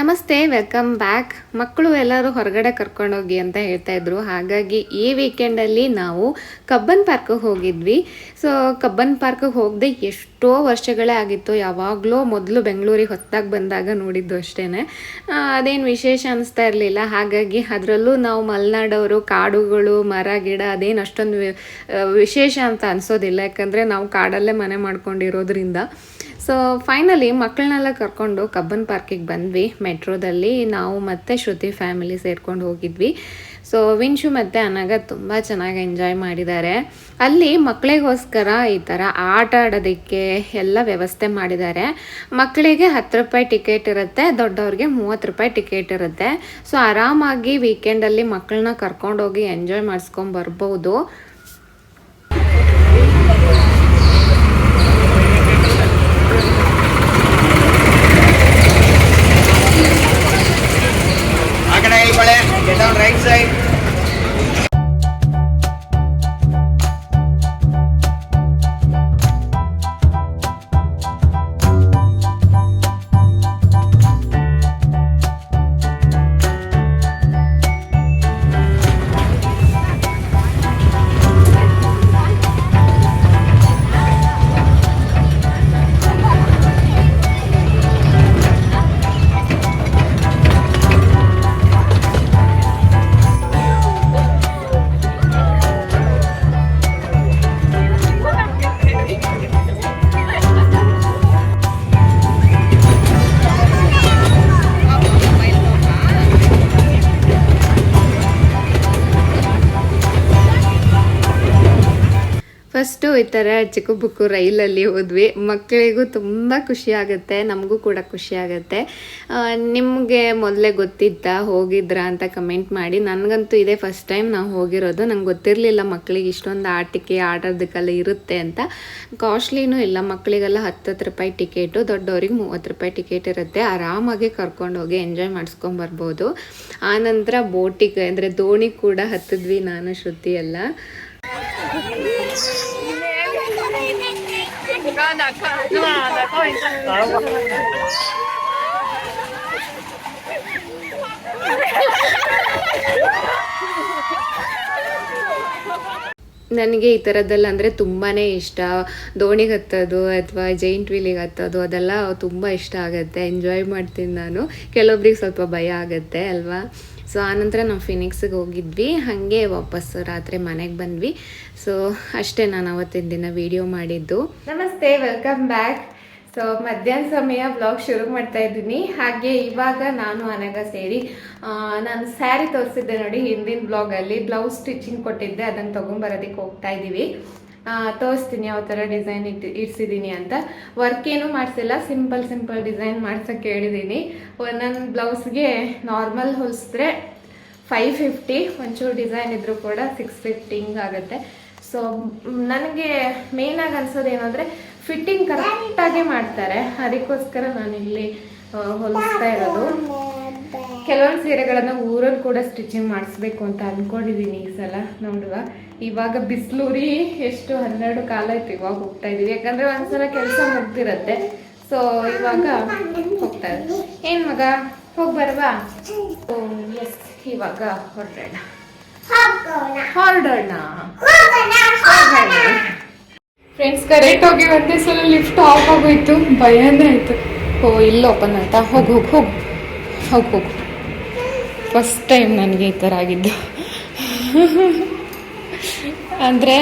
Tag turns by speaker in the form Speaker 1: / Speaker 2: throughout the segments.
Speaker 1: ನಮಸ್ತೆ welcome back ಮಕ್ಕಳು ಎಲ್ಲರೂ ಹೊರಗಡೆ ಕರ್ಕೊಂಡೋಗಿ ಅಂತ ಹೇಳ್ತಾ ಇದ್ರು. ಹಾಗಾಗಿ ಈ ವೀಕೆಂಡಲ್ಲಿ ನಾವು ಕಬ್ಬನ್ ಪಾರ್ಕ್ಗೆ ಹೋಗಿದ್ವಿ. ಸೊ ಕಬ್ಬನ್ ಪಾರ್ಕ್ ಹೋಗದೆ ಎಷ್ಟೋ ವರ್ಷಗಳೇ ಆಗಿತ್ತು. ಯಾವಾಗಲೂ ಮೊದಲು ಬೆಂಗಳೂರಿಗೆ ಹೊತ್ತಾಗಿ ಬಂದಾಗ ನೋಡಿದ್ದು ಅಷ್ಟೇ ಅದೇನು ವಿಶೇಷ ಅನಿಸ್ತಾ ಇರಲಿಲ್ಲ. ಹಾಗಾಗಿ ಅದರಲ್ಲೂ ನಾವು ಮಲೆನಾಡವರು, ಕಾಡುಗಳು, ಮರ, ಗಿಡ ಅದೇನು ಅಷ್ಟೊಂದು ವಿಶೇಷ ಅಂತ ಅನಿಸೋದಿಲ್ಲ. ಯಾಕಂದರೆ ನಾವು ಕಾಡಲ್ಲೇ ಮನೆ ಮಾಡ್ಕೊಂಡಿರೋದ್ರಿಂದ. ಸೊ ಫೈನಲಿ ಮಕ್ಕಳನ್ನೆಲ್ಲ ಕರ್ಕೊಂಡು ಕಬ್ಬನ್ ಪಾರ್ಕಿಗೆ ಬಂದ್ವಿ. ಮೆಟ್ರೋದಲ್ಲಿ ನಾವು ಮತ್ತೆ ಶ್ರುತಿ ಫ್ಯಾಮಿಲಿ ಸೇರ್ಕೊಂಡು ಹೋಗಿದ್ವಿ. ಸೊ ವಿಂಶು ಮತ್ತು ಅನಗ ತುಂಬ ಚೆನ್ನಾಗಿ ಎಂಜಾಯ್ ಮಾಡಿದ್ದಾರೆ. ಅಲ್ಲಿ ಮಕ್ಕಳಿಗೋಸ್ಕರ ಈ ಥರ ಆಟ ಆಡೋದಕ್ಕೆ ಎಲ್ಲ ವ್ಯವಸ್ಥೆ ಮಾಡಿದ್ದಾರೆ. ಮಕ್ಕಳಿಗೆ ಹತ್ತು ರೂಪಾಯಿ ಟಿಕೆಟ್ ಇರುತ್ತೆ, ದೊಡ್ಡವ್ರಿಗೆ ಮೂವತ್ತು ರೂಪಾಯಿ ಟಿಕೆಟ್ ಇರುತ್ತೆ. ಸೊ ಆರಾಮಾಗಿ ವೀಕೆಂಡಲ್ಲಿ ಮಕ್ಕಳನ್ನ ಕರ್ಕೊಂಡೋಗಿ ಎಂಜಾಯ್ ಮಾಡಿಸ್ಕೊಂಡು ಬರ್ಬೋದು. ಫಸ್ಟು ಈ ಥರ ಚಿಕ್ಕ ಬುಕ್ಕು ರೈಲಲ್ಲಿ ಹೋದ್ವಿ. ಮಕ್ಕಳಿಗೂ ತುಂಬ ಖುಷಿ ಆಗುತ್ತೆ, ನಮಗೂ ಕೂಡ ಖುಷಿ ಆಗುತ್ತೆ. ನಿಮಗೆ ಮೊದಲೇ ಗೊತ್ತಿದ್ದ ಹೋಗಿದ್ರಾ ಅಂತ ಕಮೆಂಟ್ ಮಾಡಿ. ನನಗಂತೂ ಇದೇ ಫಸ್ಟ್ ಟೈಮ್ ನಾವು ಹೋಗಿರೋದು. ನಂಗೆ ಗೊತ್ತಿರಲಿಲ್ಲ ಮಕ್ಕಳಿಗೆ ಇಷ್ಟೊಂದು ಆಟಿಕೆ ಆಟೋದಕ್ಕೆಲ್ಲ ಇರುತ್ತೆ ಅಂತ. ಕಾಸ್ಟ್ಲಿನೂ ಇಲ್ಲ ಮಕ್ಕಳಿಗೆಲ್ಲ ಹತ್ತು ರೂಪಾಯಿ ಟಿಕೆಟು, ದೊಡ್ಡವ್ರಿಗೆ ಮೂವತ್ತು ರೂಪಾಯಿ ಟಿಕೆಟ್ ಇರುತ್ತೆ. ಆರಾಮಾಗಿ ಕರ್ಕೊಂಡೋಗಿ ಎಂಜಾಯ್ ಮಾಡಿಸ್ಕೊಂಬರ್ಬೋದು ಆನಂತರ ಬೋಟಿಗೆ ಅಂದರೆ ದೋಣಿ ಕೂಡ ಹತ್ತಿದ್ವಿ ನಾನು, ಶ್ರುತಿ ಎಲ್ಲ. ನನಗೆ ಈ ಥರದ್ದೆಲ್ಲ ಅಂದರೆ ತುಂಬಾ ಇಷ್ಟ. ದೋಣಿಗೆ ಹತ್ತೋದು ಅಥವಾ ಜೈಂಟ್ ವೀಲಿಗೆ ಹತ್ತೋದು ಅದೆಲ್ಲ ತುಂಬ ಇಷ್ಟ ಆಗುತ್ತೆ. ಎಂಜಾಯ್ ಮಾಡ್ತೀನಿ ನಾನು. ಕೆಲವೊಬ್ರಿಗೆ ಸ್ವಲ್ಪ ಭಯ ಆಗುತ್ತೆ ಅಲ್ವಾ? ಸೊ ಆನಂತರ ನಾವು ಫಿನಿಕ್ಸಿಗೆ ಹೋಗಿದ್ವಿ. ಹಾಗೆ ವಾಪಸ್ ರಾತ್ರಿ ಮನೆಗೆ ಬಂದ್ವಿ. ಸೊ ಅಷ್ಟೇ ನಾನು ಅವತ್ತಿನ ದಿನ ವಿಡಿಯೋ ಮಾಡಿದ್ದು. ನಮಸ್ತೆ ವೆಲ್ಕಮ್ ಬ್ಯಾಕ್ ಸೊ ಮಧ್ಯಾಹ್ನ ಸಮಯ ಬ್ಲಾಗ್ ಶುರು ಮಾಡ್ತಾ ಇದ್ದೀನಿ. ಹಾಗೆ ಇವಾಗ ನಾನು ಅನಗ ಸೇರಿ ನಾನು ಸ್ಯಾರಿ ತೋರಿಸಿದ್ದೆ ನೋಡಿ, ಹಿಂದಿನ ಬ್ಲಾಗಲ್ಲಿ ಬ್ಲೌಸ್ ಸ್ಟಿಚಿಂಗ್ ಕೊಟ್ಟಿದ್ದೆ. ಅದನ್ನು ತೊಗೊಂಬರೋದಕ್ಕೆ ಹೋಗ್ತಾ ಇದ್ದೀವಿ ತೋರಿಸ್ತೀನಿ ಯಾವ ಥರ ಡಿಸೈನ್ ಇಟ್ಟು ಇಡ್ಸಿದ್ದೀನಿ ಅಂತ. ವರ್ಕ್ ಏನು ಮಾಡಿಸಿಲ್ಲ ಸಿಂಪಲ್ ಸಿಂಪಲ್ ಡಿಸೈನ್ ಮಾಡ್ಸೋಕ್ಕೆ ಹೇಳಿದ್ದೀನಿ ಒಂದೊಂದು ಬ್ಲೌಸ್ಗೆ ನಾರ್ಮಲ್ ಹೊಲಿಸಿದ್ರೆ ಫೈವ್ ಫಿಫ್ಟಿ ಒಂಚೂರು ಡಿಸೈನ್ ಇದ್ರೂ ಕೂಡ ಸಿಕ್ಸ್ ಫಿಫ್ಟಿ ಹಿಂಗಾಗುತ್ತೆ. ಸೊ ನನಗೆ ಮೇಯ್ನಾಗಿ ಅನ್ಸೋದು ಫಿಟ್ಟಿಂಗ್ ಕರೆಕ್ಟಾಗಿ ಮಾಡ್ತಾರೆ. ಅದಕ್ಕೋಸ್ಕರ ನಾನು ಇಲ್ಲಿ ಹೊಲಿಸ್ತಾ ಇರೋದು. ಕೆಲವೊಂದು ಸೀರೆಗಳನ್ನು ಊರಲ್ಲಿ ಕೂಡ ಸ್ಟಿಚಿಂಗ್ ಮಾಡಿಸ್ಬೇಕು ಅಂತ ಅಂದ್ಕೊಂಡಿದ್ದೀನಿ ಈ ಸಲ, ನೋಡುವ. ಇವಾಗ ಬಿಸಿಲೂರಿ ಎಷ್ಟು ಹನ್ನೆರಡು ಕಾಲ ಆಯ್ತು ಇವಾಗ ಹೋಗ್ತಾ ಇದೀವಿ. ಯಾಕಂದ್ರೆ ಒಂದ್ಸಲ ಕೆಲಸ ಮುಗ್ದಿರತ್ತೆ. ಸೊ ಇವಾಗ ಹೋಗ್ತಾ ಇದ್ದೀವಿ ಏನ್ ಮಗ? ಹೋಗಿ ಬರ್ವಾ? ಎಸ್ ಇವಾಗ ಹೊರಡೋಣ. ಹೊರಡೋಣ. ಫ್ರೆಂಡ್ಸ್ ಕರೆಕ್ಟ್ ಹೋಗಿ ಒಂದೇ ಸಲ ಲಿಫ್ಟ್ ಆಫ್ ಆಗೋಯ್ತು. ಭಯನೇ ಆಯ್ತು. ಓ, ಇಲ್ಲ ಓಪನ್ ಆಯ್ತಾ? ಹೋಗಿ ಹೋಗಿ, ಹೋಗು. ಹೋಗಿ, ಹೋಗು. ಫಸ್ಟ್ ಟೈಮ್ ನನಗೆ ಈ ಥರ ಆಗಿದ್ದು. ಅಂದರೆ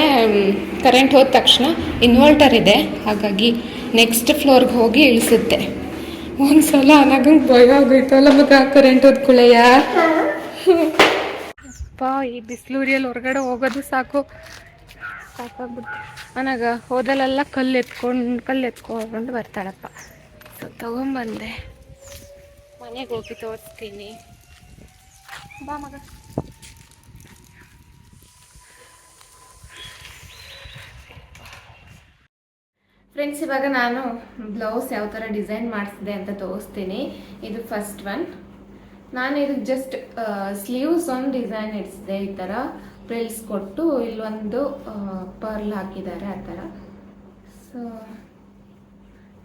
Speaker 1: ಕರೆಂಟ್ ಹೋದ ತಕ್ಷಣ ಇನ್ವರ್ಟರ್ ಇದೆ. ಹಾಗಾಗಿ ನೆಕ್ಸ್ಟ್ ಫ್ಲೋರ್ಗೆ ಹೋಗಿ ಇಳಿಸುತ್ತೆ. ಒಂದು ಸಲ ಅನಾಗಂಗೆ ಭಯ ಆಗೋಯ್ತು ಅಲ್ಲ ಆ ಕರೆಂಟ್ ಹೋದ ಕುಳೆಯ ಅಪ್ಪ, ಈ ಬಿಸಿಲೂರಿಯಲ್ಲಿ ಹೊರಗಡೆ ಹೋಗೋದು ಸಾಕು. ಸಾಕಾಗ್ಬಿಟ್ಟು ಅನಾಗ ಹೋದಲ್ಲೆಲ್ಲ ಕಲ್ಲು ಎತ್ಕೊಂಡು ಕಲ್ಲು ಎತ್ಕೊಂಡು ಬರ್ತಾಳಪ್ಪ. ಸೊ, ತಗೊಂಬಂದೆ. ಮನೆಗೆ ಹೋಗಿ ತೋರಿಸ್ತೀನಿ. ಬಾ ಮಗ. ಫ್ರೆಂಡ್ಸ್ ಇವಾಗ ನಾನು ಬ್ಲೌಸ್ ಯಾವ ಥರ ಡಿಸೈನ್ ಮಾಡಿಸಿದೆ ಅಂತ ತೋರಿಸ್ತೀನಿ. ಇದು ಫಸ್ಟ್ ಒನ್ ನಾನು ಇದು ಜಸ್ಟ್ ಸ್ಲೀವ್ಸ್ ಒಂದು ಡಿಸೈನ್ ಇಡಿಸಿದೆ ಈ ಥರ ಪ್ರಿಲ್ಸ್ ಕೊಟ್ಟು ಇಲ್ಲೊಂದು ಪರ್ಲ್ ಹಾಕಿದ್ದಾರೆ ಆ ಥರ ಸೊ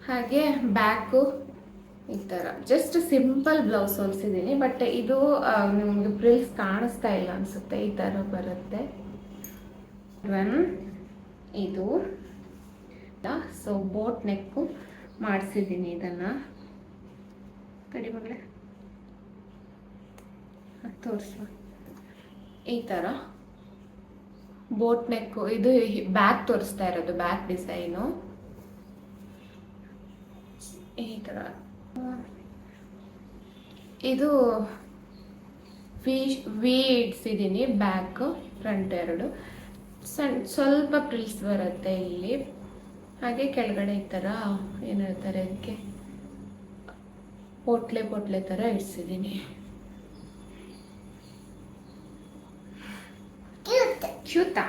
Speaker 1: ಹಾಗೆ ಬ್ಯಾಕು ಈ ಥರ ಜಸ್ಟ್ ಸಿಂಪಲ್ ಬ್ಲೌಸ್ ಹೊಲಿಸಿದ್ದೀನಿ ಬಟ್ ಇದು ನಿಮಗೆ ಪ್ರಿಲ್ಸ್ ಕಾಣಿಸ್ತಾ ಇಲ್ಲ ಅನ್ಸುತ್ತೆ. ಈ ಥರ ಬರುತ್ತೆ. ಒನ್ ಇದು. ಸೊ ಬೋಟ್ ನೆಕ್ಕು ಮಾಡಿಸಿದ್ದೀನಿ ಇದನ್ನು. ತಡಿ ಮಗಳೇ. ತೋರಿಸುವ ಈ ಥರ ಬೋಟ್ ನೆಕ್ಕು ಇದು ಬ್ಯಾಕ್ ತೋರಿಸ್ತಾ ಇರೋದು ಬ್ಯಾಕ್ ಡಿಸೈನು ಈ ಥರ ಇದು ವಿ ವಿ ಇಡ್ಸಿದ್ದೀನಿ ಬ್ಯಾಕ್ ಫ್ರಂಟ್ ಎರಡು. ಸಣ್ಣ ಸ್ವಲ್ಪ ಪ್ರಿಲ್ಸ್ ಬರುತ್ತೆ ಇಲ್ಲಿ. ಹಾಗೆ ಕೆಳಗಡೆ ಈ ಥರ ಏನು ಹೇಳ್ತಾರೆ ಅದಕ್ಕೆ? ಪೋಟ್ಲೆ ಪೋಟ್ಲೆ ಥರ ಇಡ್ಸಿದ್ದೀನಿ. ಕ್ಯೂತಾ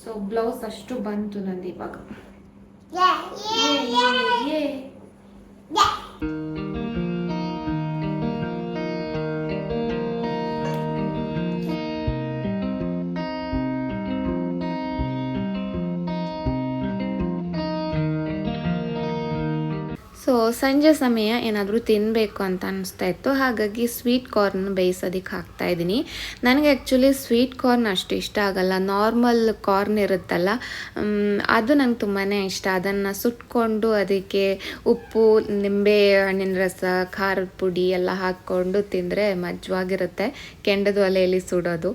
Speaker 1: ಸೊ ಬ್ಲೌಸ್ ಅಷ್ಟು ಬಂತು ನಂದು ಇವಾಗ. ಸೊ ಸಂಜೆ ಸಮಯ ಏನಾದರೂ ತಿನ್ನಬೇಕು ಅಂತ ಅನಿಸ್ತಾ ಇತ್ತು. ಹಾಗಾಗಿ ಸ್ವೀಟ್ ಕಾರ್ನ್ ಬೇಯಿಸೋದಕ್ಕೆ ಹಾಕ್ತಾ ಇದ್ದೀನಿ. ನನಗೆ ಆ್ಯಕ್ಚುಲಿ ಸ್ವೀಟ್ ಕಾರ್ನ್ ಅಷ್ಟು ಇಷ್ಟ ಆಗಲ್ಲ. ನಾರ್ಮಲ್ ಕಾರ್ನ್ ಇರುತ್ತಲ್ಲ ಅದು ನಂಗೆ ತುಂಬಾ ಇಷ್ಟ. ಅದನ್ನು ಸುಟ್ಕೊಂಡು ಅದಕ್ಕೆ ಉಪ್ಪು, ನಿಂಬೆ, ಹಣ್ಣಿನ ರಸ, ಖಾರದ ಪುಡಿ ಎಲ್ಲ ಹಾಕ್ಕೊಂಡು ತಿಂದರೆ ಮಜ್ವಾಗಿರುತ್ತೆ. ಕೆಂಡದ ಒಲೆಯಲ್ಲಿ ಸುಡೋದು.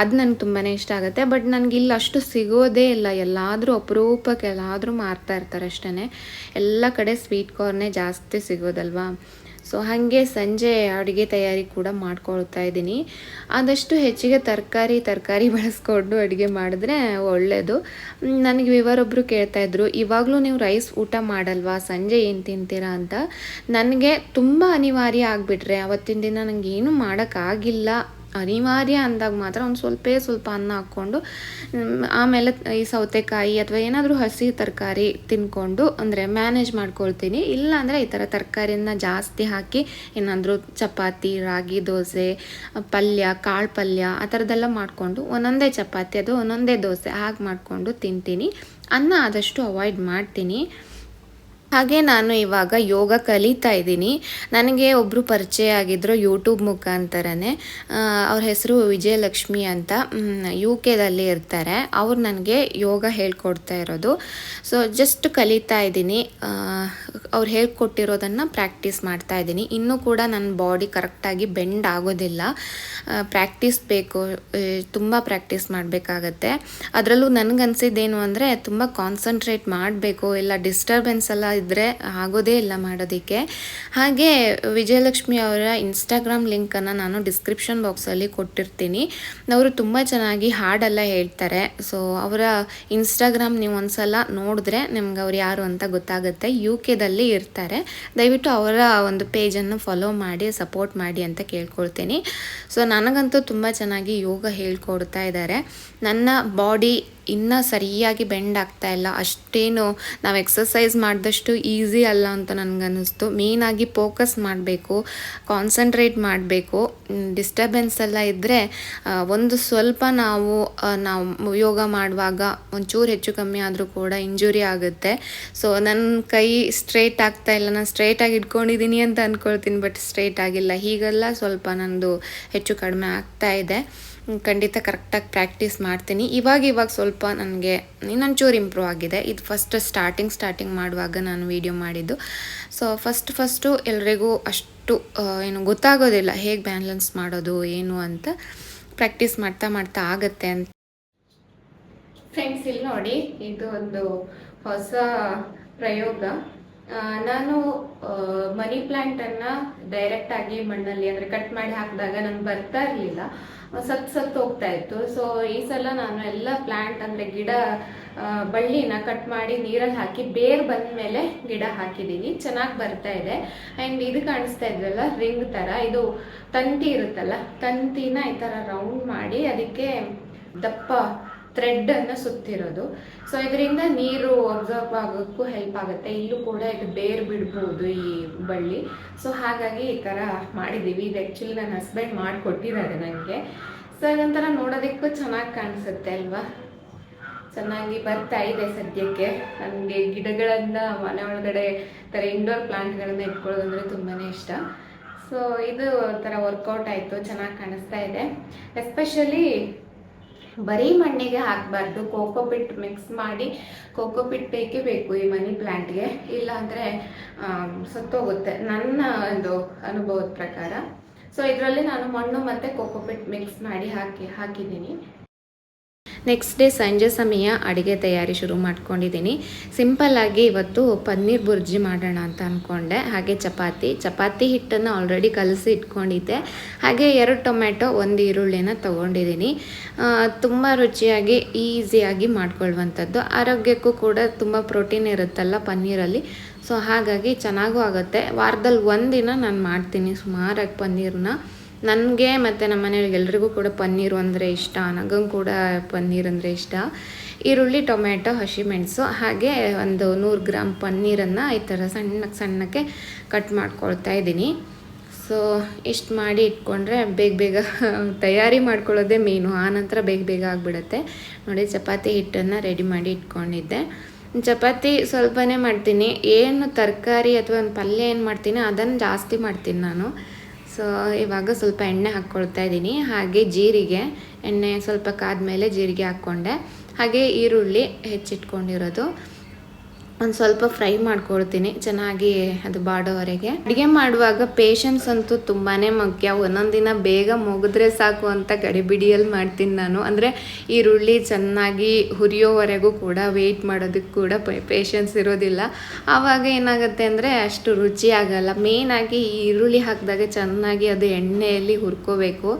Speaker 1: ಅದು ನನಗೆ ತುಂಬಾ ಇಷ್ಟ ಆಗುತ್ತೆ. ಬಟ್ ನನಗೆ ಇಲ್ಲಿ ಅಷ್ಟು ಸಿಗೋದೇ ಇಲ್ಲ. ಎಲ್ಲಾದರೂ ಅಪರೂಪಕ್ಕೆ ಎಲ್ಲಾದರೂ ಮಾರ್ತಾ ಇರ್ತಾರೆ ಅಷ್ಟೇ ಎಲ್ಲ ಕಡೆ ಸ್ವೀಟ್ ಕಾರ್ನೇ ಜಾಸ್ತಿ ಸಿಗೋದಲ್ವಾ? ಸೊ ಹಾಗೆ ಸಂಜೆ ಅಡುಗೆ ತಯಾರಿ ಕೂಡ ಮಾಡ್ಕೊಳ್ತಾ ಇದ್ದೀನಿ. ಆದಷ್ಟು ಹೆಚ್ಚಿಗೆ ತರಕಾರಿ ತರಕಾರಿ ಬಳಸ್ಕೊಂಡು ಅಡುಗೆ ಮಾಡಿದ್ರೆ ಒಳ್ಳೆಯದು ನನಗೆ ವಿವರೊಬ್ಬರು ಕೇಳ್ತಾ ಇದ್ರು, ಇವಾಗಲೂ ನೀವು ರೈಸ್ ಊಟ ಮಾಡಲ್ವಾ? ಸಂಜೆ ಏನು ತಿಂತೀರಾ? ಅಂತ. ನನಗೆ ತುಂಬ ಅನಿವಾರ್ಯ ಆಗಿಬಿಟ್ರೆ, ಅವತ್ತಿನ ದಿನ ನನಗೆ ಮಾಡೋಕ್ಕಾಗಿಲ್ಲ. ಅನಿವಾರ್ಯ ಅಂದಾಗ ಮಾತ್ರ ಒಂದು ಸ್ವಲ್ಪ ಸ್ವಲ್ಪ ಅನ್ನ ಹಾಕ್ಕೊಂಡು ಆಮೇಲೆ ಈ ಸೌತೆಕಾಯಿ ಅಥವಾ ಏನಾದರೂ ಹಸಿ ತರಕಾರಿ ತಿನ್ಕೊಂಡು, ಅಂದರೆ ಮ್ಯಾನೇಜ್ ಮಾಡ್ಕೊಳ್ತೀನಿ. ಇಲ್ಲ ಅಂದರೆ ಈ ಥರ ತರಕಾರಿನ ಜಾಸ್ತಿ ಹಾಕಿ, ಏನಾದರೂ ಚಪಾತಿ, ರಾಗಿ, ದೋಸೆ, ಪಲ್ಯ, ಕಾಳು ಪಲ್ಯ, ಆ ಥರದ್ದೆಲ್ಲ ಮಾಡಿಕೊಂಡು, ಒಂದೊಂದೇ ಚಪಾತಿ ಅದು ಒಂದೊಂದೇ ದೋಸೆ, ಹಾಗೆ ಮಾಡಿಕೊಂಡು ತಿಂತೀನಿ. ಅನ್ನ ಆದಷ್ಟು ಅವಾಯ್ಡ್ ಮಾಡ್ತೀನಿ. ಹಾಗೆ ನಾನು ಇವಾಗ ಯೋಗ ಕಲಿತಾ ಇದ್ದೀನಿ. ನನಗೆ ಒಬ್ಬರು ಪರಿಚಯ ಆಗಿದ್ದರು ಯೂಟ್ಯೂಬ್ ಮುಖಾಂತರನೇ. ಅವ್ರ ಹೆಸರು ವಿಜಯಲಕ್ಷ್ಮಿ ಅಂತ. ಯು ಕೆದಲ್ಲಿ ಇರ್ತಾರೆ. ಅವ್ರು ನನಗೆ ಯೋಗ ಹೇಳ್ಕೊಡ್ತಾ ಇರೋದು. ಸೊ ಜಸ್ಟ್ ಕಲಿತಾ ಇದ್ದೀನಿ. ಅವ್ರು ಹೇಳ್ಕೊಟ್ಟಿರೋದನ್ನು ಪ್ರಾಕ್ಟೀಸ್ ಮಾಡ್ತಾ ಇದ್ದೀನಿ. ಇನ್ನೂ ಕೂಡ ನನ್ನ ಬಾಡಿ ಕರೆಕ್ಟಾಗಿ ಬೆಂಡ್ ಆಗೋದಿಲ್ಲ. ಪ್ರಾಕ್ಟೀಸ್ ಬೇಕು. ತುಂಬ ಪ್ರಾಕ್ಟೀಸ್ ಮಾಡಬೇಕಾಗತ್ತೆ. ಅದರಲ್ಲೂ ನನಗನ್ಸಿದ್ದೇನು ಅಂದರೆ ತುಂಬ ಕಾನ್ಸಂಟ್ರೇಟ್ ಮಾಡಬೇಕು. ಇಲ್ಲ ಡಿಸ್ಟರ್ಬೆನ್ಸ್ ಎಲ್ಲ ಇದ್ದರೆ ಆಗೋದೇ ಇಲ್ಲ ಮಾಡೋದಕ್ಕೆ. ಹಾಗೆ ವಿಜಯಲಕ್ಷ್ಮಿ ಅವರ ಇನ್ಸ್ಟಾಗ್ರಾಮ್ ಲಿಂಕನ್ನು ನಾನು ಡಿಸ್ಕ್ರಿಪ್ಷನ್ ಬಾಕ್ಸಲ್ಲಿ ಕೊಟ್ಟಿರ್ತೀನಿ. ಅವರು ತುಂಬ ಚೆನ್ನಾಗಿ ಹಾಡೆಲ್ಲ ಹೇಳ್ತಾರೆ. ಸೊ ಅವರ ಇನ್ಸ್ಟಾಗ್ರಾಮ್ ನೀವು ಒಂದ್ಸಲ ನೋಡಿದ್ರೆ ನಿಮ್ಗೆ ಅವ್ರು ಯಾರು ಅಂತ ಗೊತ್ತಾಗುತ್ತೆ. ಯು ಕೆದಲ್ಲಿ ಇರ್ತಾರೆ. ದಯವಿಟ್ಟು ಅವರ ಒಂದು ಪೇಜನ್ನು ಫಾಲೋ ಮಾಡಿ ಸಪೋರ್ಟ್ ಮಾಡಿ ಅಂತ ಕೇಳ್ಕೊಳ್ತೀನಿ. ಸೊ ನನಗಂತೂ ತುಂಬ ಚೆನ್ನಾಗಿ ಯೋಗ ಹೇಳ್ಕೊಡ್ತಾ ಇದ್ದಾರೆ. ನನ್ನ ಬಾಡಿ ಇನ್ನೂ ಸರಿಯಾಗಿ ಬೆಂಡ್ ಆಗ್ತಾ ಇಲ್ಲ. ಅಷ್ಟೇನು ನಾವು ಎಕ್ಸಸೈಸ್ ಮಾಡಿದಷ್ಟು ಈಸಿ ಅಲ್ಲ ಅಂತ ನನಗನ್ನಿಸ್ತು. ಮೇಯ್ನಾಗಿ ಫೋಕಸ್ ಮಾಡಬೇಕು ಕಾನ್ಸಂಟ್ರೇಟ್ ಮಾಡಬೇಕು. ಡಿಸ್ಟರ್ಬೆನ್ಸ್ ಎಲ್ಲ ಇದ್ದರೆ ಒಂದು ಸ್ವಲ್ಪ ನಾವು ನಾವು ಯೋಗ ಮಾಡುವಾಗ ಒಂಚೂರು ಹೆಚ್ಚು ಕಮ್ಮಿ ಆದರೂ ಕೂಡ ಇಂಜುರಿ ಆಗುತ್ತೆ. ಸೊ ನನ್ನ ಕೈ ಸ್ಟ್ರೇಟ್ ಆಗ್ತಾ ಇಲ್ಲ. ನಾನು ಸ್ಟ್ರೇಟಾಗಿ ಇಟ್ಕೊಂಡಿದ್ದೀನಿ ಅಂತ ಅಂದ್ಕೊಳ್ತೀನಿ ಬಟ್ ಸ್ಟ್ರೇಟ್ ಆಗಿಲ್ಲ. ಹೀಗೆಲ್ಲ ಸ್ವಲ್ಪ ನಂದು ಹೆಚ್ಚು ಕಡಿಮೆ ಆಗ್ತಾ ಇದೆ. ಖಂಡಿತ ಕರೆಕ್ಟಾಗಿ ಪ್ರಾಕ್ಟೀಸ್ ಮಾಡ್ತೀನಿ. ಇವಾಗ ಇವಾಗ ಸ್ವಲ್ಪ ನನಗೆ ಇನ್ನೊಂಚೂರು ಇಂಪ್ರೂವ್ ಆಗಿದೆ. ಇದು ಫಸ್ಟ್ ಸ್ಟಾರ್ಟಿಂಗ್ ಸ್ಟಾರ್ಟಿಂಗ್ ಮಾಡುವಾಗ ನಾನು ವಿಡಿಯೋ ಮಾಡಿದ್ದು. ಸೊ ಫಸ್ಟ್ ಫಸ್ಟು ಎಲ್ರಿಗೂ ಅಷ್ಟು ಏನು ಗೊತ್ತಾಗೋದಿಲ್ಲ. ಹೇಗೆ ಬ್ಯಾಲೆನ್ಸ್ ಮಾಡೋದು, ಏನು ಅಂತ ಪ್ರಾಕ್ಟೀಸ್ ಮಾಡ್ತಾ ಮಾಡ್ತಾ ಆಗತ್ತೆ ಅಂತ. ಫ್ರೆಂಡ್ಸ್ ಇಲ್ಲಿ ನೋಡಿ, ಇದು ಒಂದು ಹೊಸ ಪ್ರಯೋಗ. ನಾನು ಮನಿ ಪ್ಲ್ಯಾಂಟನ್ನು ಡೈರೆಕ್ಟಾಗಿ ಮಣ್ಣಲ್ಲಿ, ಅಂದರೆ ಕಟ್ ಮಾಡಿ ಹಾಕಿದಾಗ ನನಗೆ ಬರ್ತಾ ಇರಲಿಲ್ಲ. ಸತ್ ಸತ್ ಹೋಗ್ತಾ ಇತ್ತು. ಸೊ ಈ ಸಲ ನಾನು ಎಲ್ಲ ಪ್ಲಾಂಟ್ ಅಂದರೆ ಗಿಡ ಬಳ್ಳಿನ ಕಟ್ ಮಾಡಿ ನೀರಲ್ಲಿ ಹಾಕಿ ಬೇರ್ ಬಂದ ಮೇಲೆ ಗಿಡ ಹಾಕಿದ್ದೀನಿ. ಚೆನ್ನಾಗಿ ಬರ್ತಾ ಇದೆ. ಅಂಡ್ ಇದು ಕಾಣಿಸ್ತಾ ಇದ್ವಲ್ಲ ರಿಂಗ್ ಥರ ಇದು ತಂತಿ ಇರುತ್ತಲ್ಲ, ತಂತಿನ ಈ ಥರ ರೌಂಡ್ ಮಾಡಿ ಅದಕ್ಕೆ ದಪ್ಪ ಥ್ರೆಡ್ ಅನ್ನು ಸುತ್ತಿರೋದು. ಸೊ ಇದರಿಂದ ನೀರು ಅಬ್ಸರ್ವ್ ಆಗೋಕ್ಕೂ ಹೆಲ್ಪ್ ಆಗುತ್ತೆ. ಇಲ್ಲೂ ಕೂಡ ಇದು ಬೇರ್ ಬಿಡ್ಬೋದು ಈ ಬಳ್ಳಿ. ಸೊ ಹಾಗಾಗಿ ಈ ಥರ ಮಾಡಿದ್ದೀವಿ. ಇದು ಆ್ಯಕ್ಚುಲಿ ನನ್ನ ಹಸ್ಬೆಂಡ್ ಮಾಡಿಕೊಟ್ಟಿದ್ದಾರೆ ನನಗೆ. ಸೊ ಇದೊಂಥರ ನೋಡೋದಕ್ಕೂ ಚೆನ್ನಾಗಿ ಕಾಣಿಸುತ್ತೆ ಅಲ್ವಾ? ಚೆನ್ನಾಗಿ ಬರ್ತಾ ಇದೆ ಸದ್ಯಕ್ಕೆ. ನನಗೆ ಗಿಡಗಳನ್ನ ಮನೆ ಒಳಗಡೆ ಥರ ಇಂಡೋರ್ ಪ್ಲಾಂಟ್ಗಳನ್ನ ಇಟ್ಕೊಳ್ಳೋದಂದ್ರೆ ತುಂಬಾ ಇಷ್ಟ. ಸೊ ಇದು ಥರ ವರ್ಕೌಟ್ ಆಯಿತು. ಚೆನ್ನಾಗಿ ಕಾಣಿಸ್ತಾ ಇದೆ. ಎಸ್ಪೆಷಲಿ ಬರೀ ಮಣ್ಣಿಗೆ ಹಾಕಬಾರ್ದು. ಕೋಕೋಪಿಟ್ ಮಿಕ್ಸ್ ಮಾಡಿ ಕೋಕೋಪಿಟ್ ಬೇಕೇ ಬೇಕು ಈ ಮನಿ ಪ್ಲ್ಯಾಂಟ್ಗೆ ಇಲ್ಲಾಂದರೆ ಸತ್ತೋಗುತ್ತೆ. ನನ್ನ ಒಂದು ಅನುಭವದ ಪ್ರಕಾರ. ಸೊ ಇದರಲ್ಲಿ ನಾನು ಮಣ್ಣು ಮತ್ತು ಕೋಕೋಪಿಟ್ ಮಿಕ್ಸ್ ಮಾಡಿ ಹಾಕಿ, ಹಾಕಿದ್ದೀನಿ. ನೆಕ್ಸ್ಟ್ ಡೇ ಸಂಜೆ ಸಮಯ ಅಡುಗೆ ತಯಾರಿ ಶುರು ಮಾಡ್ಕೊಂಡಿದ್ದೀನಿ. ಸಿಂಪಲ್ಲಾಗಿ ಇವತ್ತು ಪನ್ನೀರ್ ಬುರ್ಜಿ ಮಾಡೋಣ ಅಂತ ಅಂದ್ಕೊಂಡೆ ಹಾಗೆ ಚಪಾತಿ. ಚಪಾತಿ ಹಿಟ್ಟನ್ನು ಆಲ್ರೆಡಿ ಕಲಸಿ ಇಟ್ಕೊಂಡಿದ್ದೆ. ಹಾಗೆ ಎರಡು ಟೊಮೆಟೊ ಒಂದು ಈರುಳ್ಳಿನ ತೊಗೊಂಡಿದ್ದೀನಿ. ತುಂಬ ರುಚಿಯಾಗಿ, ಈಸಿಯಾಗಿ ಮಾಡ್ಕೊಳ್ಳುವಂಥದ್ದು. ಆರೋಗ್ಯಕ್ಕೂ ಕೂಡ ತುಂಬ ಪ್ರೋಟೀನ್ ಇರುತ್ತಲ್ಲ ಪನ್ನೀರಲ್ಲಿ. ಸೊ ಹಾಗಾಗಿ ಚೆನ್ನಾಗೂ ಆಗುತ್ತೆ. ವಾರದಲ್ಲಿ ಒಂದಿನ ನಾನು ಮಾಡ್ತೀನಿ ಸುಮಾರಾಗಿ ಪನ್ನೀರನ್ನ ನನಗೆ ಮತ್ತು ನಮ್ಮ ಮನೆಯವ್ರಿಗೆ ಎಲ್ರಿಗೂ ಕೂಡ ಪನ್ನೀರು ಅಂದರೆ ಇಷ್ಟ ನನಗಂಗೆ ಕೂಡ ಪನ್ನೀರ್ ಅಂದರೆ ಇಷ್ಟ. ಈರುಳ್ಳಿ ಟೊಮೆಟೊ ಹಸಿಮೆಣಸು ಹಾಗೆ ಒಂದು ನೂರು ಗ್ರಾಮ್ ಪನ್ನೀರನ್ನು ಈ ಥರ ಸಣ್ಣಕ್ಕೆ ಸಣ್ಣಕ್ಕೆ ಕಟ್ ಮಾಡ್ಕೊಳ್ತಾ ಇದ್ದೀನಿ. ಸೊ ಇಷ್ಟು ಮಾಡಿ ಇಟ್ಕೊಂಡ್ರೆ ಬೇಗ ಬೇಗ ತಯಾರಿ ಮಾಡ್ಕೊಳ್ಳೋದೇ ಮೇನು. ಆನಂತರ ಬೇಗ ಬೇಗ ಆಗಿಬಿಡುತ್ತೆ. ನೋಡಿ, ಚಪಾತಿ ಹಿಟ್ಟನ್ನು ರೆಡಿ ಮಾಡಿ ಇಟ್ಕೊಂಡಿದ್ದೆ. ಚಪಾತಿ ಸ್ವಲ್ಪನೇ ಮಾಡ್ತೀನಿ. ಏನು ತರಕಾರಿ ಅಥವಾ ಒಂದು ಪಲ್ಯ ಏನು ಮಾಡ್ತೀನಿ, ಅದನ್ನು ಜಾಸ್ತಿ ಮಾಡ್ತೀನಿ ನಾನು. ಸೊ, ಇವಾಗ ಸ್ವಲ್ಪ ಎಣ್ಣೆ ಹಾಕ್ಕೊಳ್ತಾ ಇದ್ದೀನಿ. ಹಾಗೆ ಜೀರಿಗೆ, ಎಣ್ಣೆ ಸ್ವಲ್ಪ ಕಾದ ಮೇಲೆ ಜೀರಿಗೆ ಹಾಕ್ಕೊಂಡೆ. ಹಾಗೆ ಈರುಳ್ಳಿ ಹೆಚ್ಚಿಟ್ಕೊಂಡಿರೋದು. ಒಂದು ಸ್ವಲ್ಪ ಫ್ರೈ ಮಾಡ್ಕೊಳ್ತೀನಿ. ಚೆನ್ನಾಗಿ ಅದು ಬಾಡೋವರೆಗೆ. ಅಡುಗೆ ಮಾಡುವಾಗ ಪೇಷನ್ಸ್ ಅಂತೂ ತುಂಬಾ ಮುಖ್ಯ. ಒಂದೊಂದು ದಿನ ಬೇಗ ಮುಗಿದ್ರೆ ಸಾಕು ಅಂತ ಗಡಿಬಿಡಿಯಲ್ಲಿ ಮಾಡ್ತೀನಿ ನಾನು. ಅಂದರೆ ಈರುಳ್ಳಿ ಚೆನ್ನಾಗಿ ಹುರಿಯೋವರೆಗೂ ಕೂಡ ವೆಯ್ಟ್ ಮಾಡೋದಕ್ಕೆ ಕೂಡ ಪೇಷನ್ಸ್ ಇರೋದಿಲ್ಲ. ಆವಾಗ ಏನಾಗುತ್ತೆ ಅಂದರೆ ಅಷ್ಟು ರುಚಿ ಆಗಲ್ಲ. ಮೇಯ್ನಾಗಿ ಈರುಳ್ಳಿ ಹಾಕಿದಾಗ ಚೆನ್ನಾಗಿ ಅದು ಎಣ್ಣೆಯಲ್ಲಿ ಹುರ್ಕೋಬೇಕು.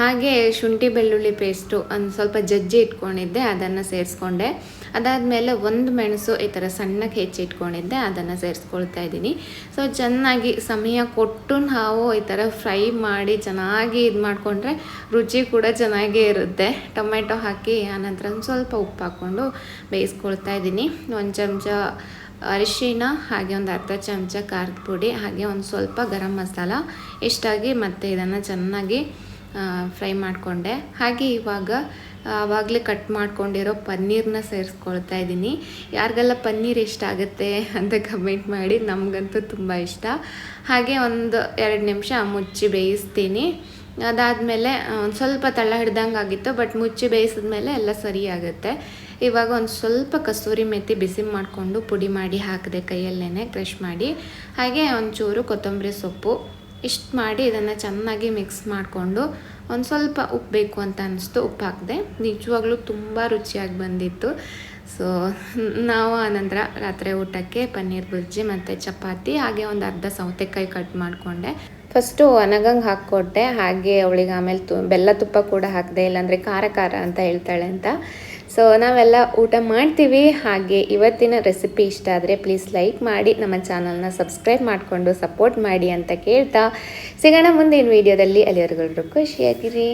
Speaker 1: ಹಾಗೆ ಶುಂಠಿ ಬೆಳ್ಳುಳ್ಳಿ ಪೇಸ್ಟು ಒಂದು ಸ್ವಲ್ಪ ಜಜ್ಜಿ ಇಟ್ಕೊಂಡಿದ್ದೆ, ಅದನ್ನು ಸೇರಿಸ್ಕೊಂಡೆ. ಅದಾದಮೇಲೆ ಒಂದು ಮೆಣಸು ಈ ಥರ ಸಣ್ಣಕ್ಕೆ ಹೆಚ್ಚಿಟ್ಕೊಂಡಿದ್ದೆ, ಅದನ್ನು ಸೇರಿಸ್ಕೊಳ್ತಾ ಇದ್ದೀನಿ. ಸೊ ಚೆನ್ನಾಗಿ ಸಮಯ ಕೊಟ್ಟು ನಾವು ಈ ಥರ ಫ್ರೈ ಮಾಡಿ ಚೆನ್ನಾಗಿ ಇದು ಮಾಡಿಕೊಂಡ್ರೆ ರುಚಿ ಕೂಡ ಚೆನ್ನಾಗೇ ಇರುತ್ತೆ. ಟೊಮೆಟೊ ಹಾಕಿ ಆನಂತರ ಸ್ವಲ್ಪ ಉಪ್ಪು ಹಾಕ್ಕೊಂಡು ಬೇಯಿಸ್ಕೊಳ್ತಾ ಇದ್ದೀನಿ. ಒಂದು ಚಮಚ ಅರಿಶಿಣ ಹಾಗೆ ಒಂದು ಅರ್ಧ ಚಮಚ ಖಾರದ ಪುಡಿ, ಹಾಗೆ ಒಂದು ಸ್ವಲ್ಪ ಗರಂ ಮಸಾಲ, ಇಷ್ಟಾಗಿ ಮತ್ತೆ ಇದನ್ನು ಚೆನ್ನಾಗಿ ಫ್ರೈ ಮಾಡಿಕೊಂಡೆ. ಹಾಗೆ ಇವಾಗ ಆವಾಗಲೇ ಕಟ್ ಮಾಡ್ಕೊಂಡಿರೋ ಪನ್ನೀರ್ನ ಸೇರಿಸ್ಕೊಳ್ತಾ ಇದ್ದೀನಿ. ಯಾರಿಗೆಲ್ಲ ಪನ್ನೀರ್ ಇಷ್ಟ ಆಗುತ್ತೆ ಅಂತ ಕಮೆಂಟ್ ಮಾಡಿ, ನಮಗಂತೂ ತುಂಬ ಇಷ್ಟ. ಹಾಗೆ ಒಂದು ಎರಡು ನಿಮಿಷ ಮುಚ್ಚಿ ಬೇಯಿಸ್ತೀನಿ. ಅದಾದಮೇಲೆ ಒಂದು ಸ್ವಲ್ಪ ತಳ ಹಿಡ್ದಂಗೆ ಆಗಿತ್ತು ಬಟ್ ಮುಚ್ಚಿ ಬೇಯಿಸಿದ್ಮೇಲೆ ಎಲ್ಲ ಸರಿ ಆಗುತ್ತೆ. ಇವಾಗ ಒಂದು ಸ್ವಲ್ಪ ಕಸೂರಿ ಮೆತ್ತಿ ಬಿಸಿ ಮಾಡಿಕೊಂಡು ಪುಡಿ ಮಾಡಿ ಹಾಕಿದೆ ಕೈಯಲ್ಲೇ ಕ್ರಷ್ ಮಾಡಿ. ಹಾಗೆ ಒಂಚೂರು ಕೊತ್ತಂಬರಿ ಸೊಪ್ಪು. ಇಷ್ಟು ಮಾಡಿ ಇದನ್ನು ಚೆನ್ನಾಗಿ ಮಿಕ್ಸ್ ಮಾಡಿಕೊಂಡು ಒಂದು ಸ್ವಲ್ಪ ಉಪ್ಪು ಬೇಕು ಅಂತ ಅನ್ನಿಸ್ತು ಉಪ್ಪು ಹಾಕಿದೆ. ನಿಜವಾಗ್ಲೂ ತುಂಬ ರುಚಿಯಾಗಿ ಬಂದಿತ್ತು. ಸೊ ನಾವು ಆನಂತರ ರಾತ್ರಿ ಊಟಕ್ಕೆ ಪನ್ನೀರ್ ಬುರ್ಜಿ ಮತ್ತು ಚಪಾತಿ, ಹಾಗೆ ಒಂದು ಅರ್ಧ ಸೌತೆಕಾಯಿ ಕಟ್ ಮಾಡಿಕೊಂಡೆ. ಫಸ್ಟು ಒಣಗಂಗೆ ಹಾಕ್ಕೊಟ್ಟೆ, ಹಾಗೆ ಅವಳಿಗೆ ಆಮೇಲೆ ತು ಬೆಲ್ಲ ತುಪ್ಪ ಕೂಡ ಹಾಕಿದೆ, ಇಲ್ಲಾಂದರೆ ಖಾರ ಖಾರ ಅಂತ ಹೇಳ್ತಾಳೆ ಅಂತ. ಸೊ ನಾವೆಲ್ಲ ಊಟ ಮಾಡ್ತೀವಿ. ಹಾಗೆ ಇವತ್ತಿನ ರೆಸಿಪಿ ಇಷ್ಟ ಆದರೆ ಪ್ಲೀಸ್ ಲೈಕ್ ಮಾಡಿ, ನಮ್ಮ ಚಾನಲ್ನ ಸಬ್ಸ್ಕ್ರೈಬ್ ಮಾಡಿಕೊಂಡು ಸಪೋರ್ಟ್ ಮಾಡಿ ಅಂತ ಕೇಳ್ತಾ ಸಿಗೋಣ ಮುಂದಿನ ವೀಡಿಯೋದಲ್ಲಿ ಅಲ್ಲಿವರೆಗೂ ಖುಷಿಯಾಗಿರಿ